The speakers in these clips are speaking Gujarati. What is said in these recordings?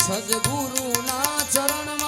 સદગુરુના ચરણમાં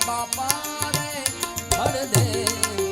બાપા રે હરદેવ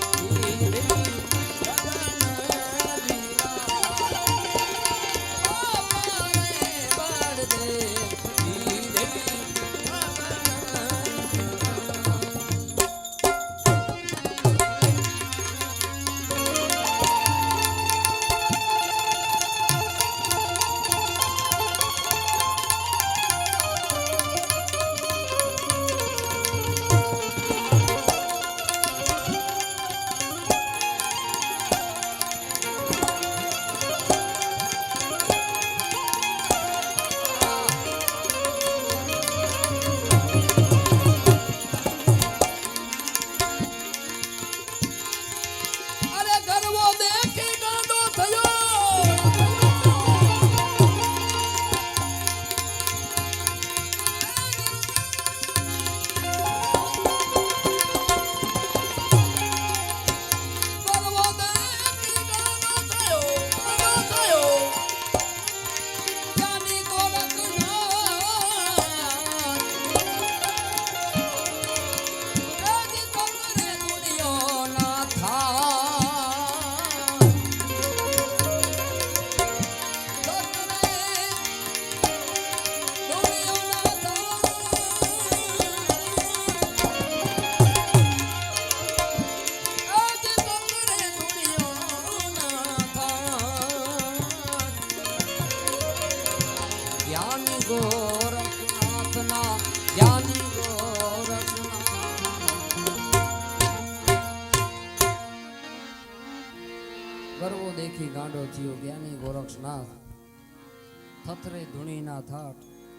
થથરે ધૂણીના થાટ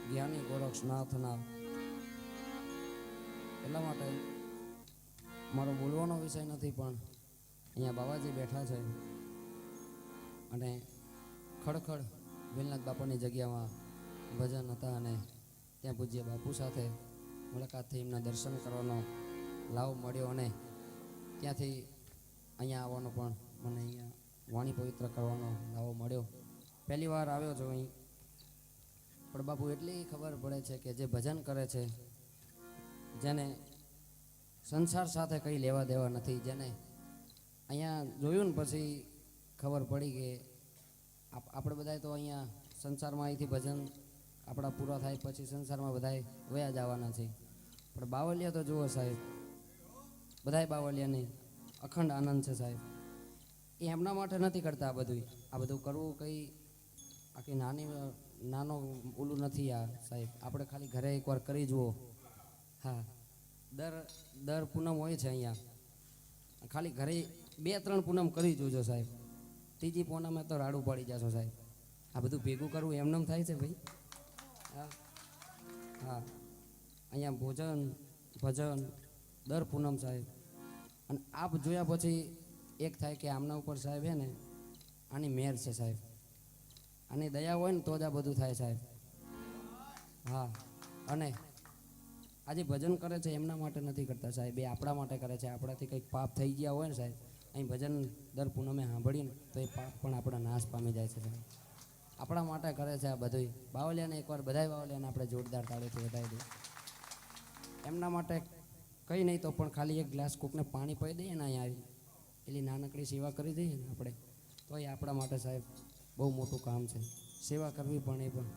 જ્ઞાની ગોરક્ષનાથના. એટલા માટે મારો બોલવાનો વિષય નથી, પણ અહીંયા બાબાજી બેઠા છે. અને ખડખડ વેલનાથ બાપાની જગ્યામાં ભજન હતા અને ત્યાં પૂજ્ય બાપુ સાથે મુલાકાત થઈ, એમના દર્શન કરવાનો લાભ મળ્યો અને ત્યાંથી અહીંયા આવવાનો પણ મને અહીંયા વાણી પવિત્ર કરવાનો લાવો મળ્યો. પહેલી વાર આવ્યો છું અહીં. પણ બાપુ, એટલી ખબર પડે છે કે જે ભજન કરે છે, જેને સંસાર સાથે કંઈ લેવા દેવા નથી, જેને અહીંયા જોયું ને પછી ખબર પડી કે આપણે બધાય તો અહીંયા સંસારમાં અહીંથી ભજન આપણા પૂરા થાય, પછી સંસારમાં બધાય વયા જવાના છે. પણ બાવલિયા તો જુઓ સાહેબ, બધાય બાવલિયાની અખંડ આનંદ છે સાહેબ. એ એમના માટે નથી કરતા આ બધું આ બધું કરવું કંઈ આખી નાની નાનો ઓલું નથી આ, સાહેબ. આપણે ખાલી ઘરે એકવાર કરી જુઓ. હા. દર દર પૂનમ હોય છે અહીંયા. ખાલી ઘરે બે, ત્રણ પૂનમ કરી જોજો, સાહેબ. ત્રીજી પૂનમે તો રાડું પાડી જશો, સાહેબ. આ બધું ભેગું કરવું એમનેમ થાય છે, ભાઈ? હા. હા. અહીંયા ભોજન, ભજન, દર પૂનમ, સાહેબ. અને આપ જોયા પછી એક થાય કે આમના ઉપર સાહેબ હે ને, આની મેર છે, સાહેબ. આની દયા હોય ને તો જ આ બધું થાય સાહેબ. હા, અને આજે ભજન કરે છે એમના માટે નથી કરતા સાહેબ, એ આપણા માટે કરે છે. આપણાથી કંઈક પાપ થઈ ગયા હોય ને સાહેબ, અહીં ભજન દર પૂનમે સાંભળીને તો એ પાપ પણ આપણા નાશ પામી જાય છે સાહેબ. આપણા માટે કરે છે આ બધું બાવલિયાને એકવાર બધાય બાવલિયાને આપણે જોરદાર તાળીથી વધાવી દઈએ. એમના માટે કંઈ નહીં તો પણ ખાલી એક ગ્લાસ કોકને પાણી પી દઈએ ને અહીંયા આવી. એટલી નાનકડી સેવા કરી દઈએ ને આપણે તો એ આપણા માટે સાહેબ બહુ મોટું કામ છે. સેવા કરવી પણ એ પણ.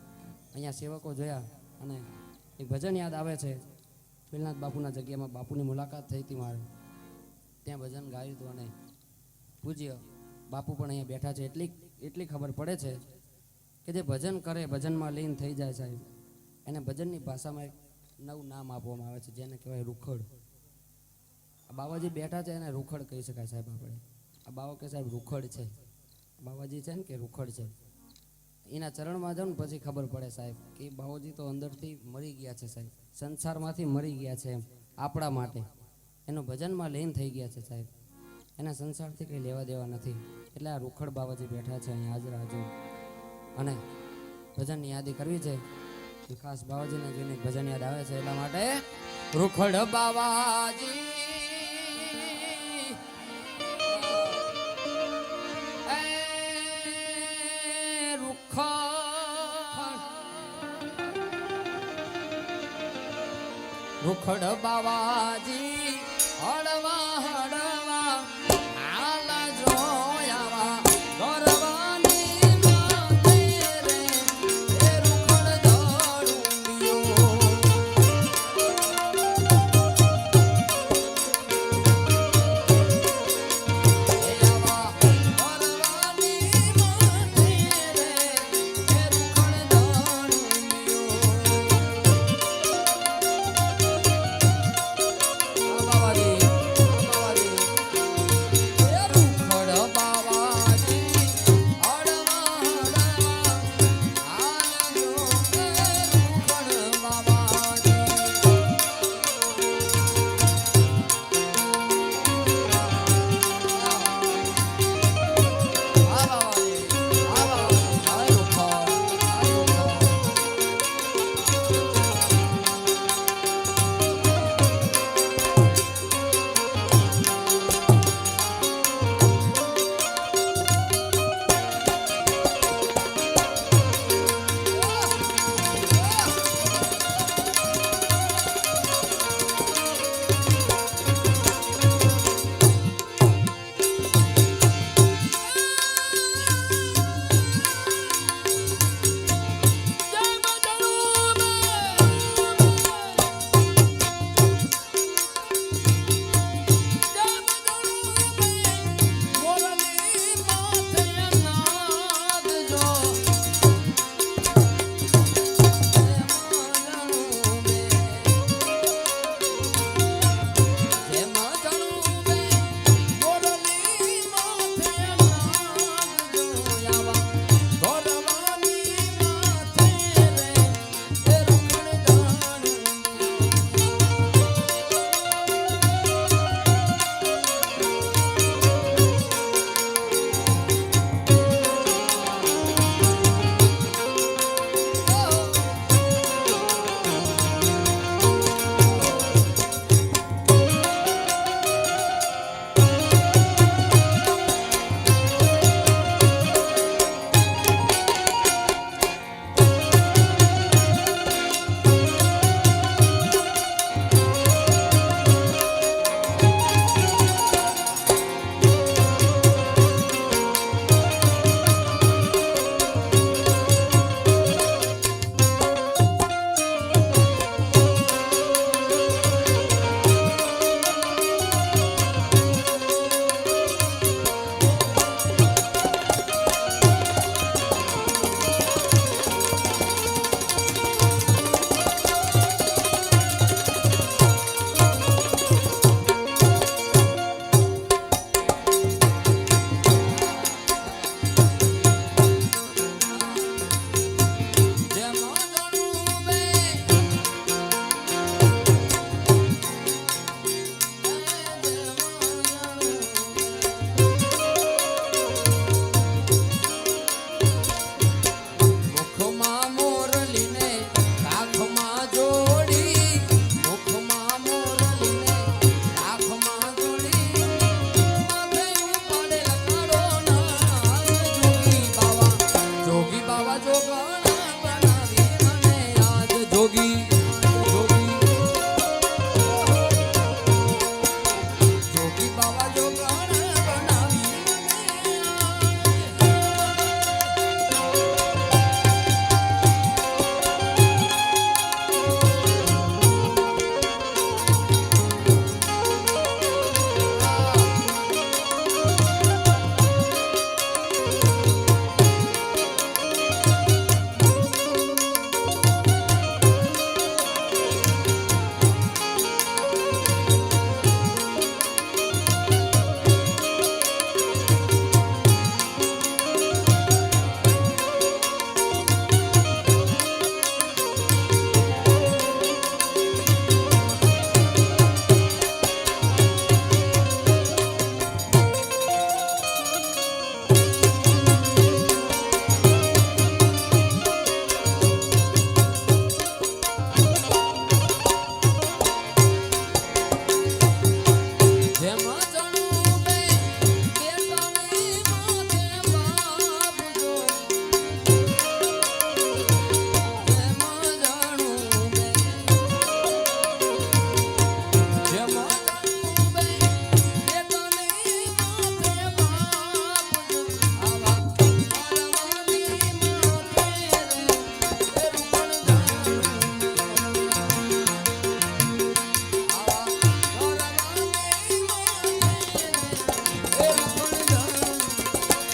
અહીંયા સેવકો જોયા અને એ ભજન યાદ આવે છે. ભીલનાથ બાપુના જગ્યામાં બાપુની મુલાકાત થઈ હતી મારે. ત્યાં ભજન ગાયું હતું અને પૂજ્ય બાપુ પણ અહીંયા બેઠા છે. એટલી એટલી ખબર પડે છે કે જે ભજન કરે ભજનમાં લીન થઈ જાય સાહેબ. એને ભજનની ભાષામાં એક નવું નામ આપવામાં આવે છે, જેને કહેવાય રૂખડ. આ બાબાજી બેઠા છે એને રૂખડ કહી શકાય સાહેબ આપણે. આ બાબા કે સાહેબ રૂખડ છે. બાબાજી છે ને કે રૂખડ છે. એના ચરણમાં જાઉં ને પછી ખબર પડે સાહેબ કે બાવાજી તો અંદરથી મરી ગયા છે સાહેબ. સંસારમાંથી મરી ગયા છે એમ, આપણા માટે. એનું ભજનમાં લીન થઈ ગયા છે સાહેબ. એના સંસારથી કંઈ લેવા દેવા નથી. એટલે આ રૂખડ બાવાજી બેઠા છે અહીંયા હાજર હાજર. અને ભજનની યાદી કરવી છે. ખાસ બાવાજીને જોઈને ભજન યાદ આવે છે એટલા માટે. રૂખડ બાબાજી રૂખડ બાવાજી હળવા હળવા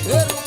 હે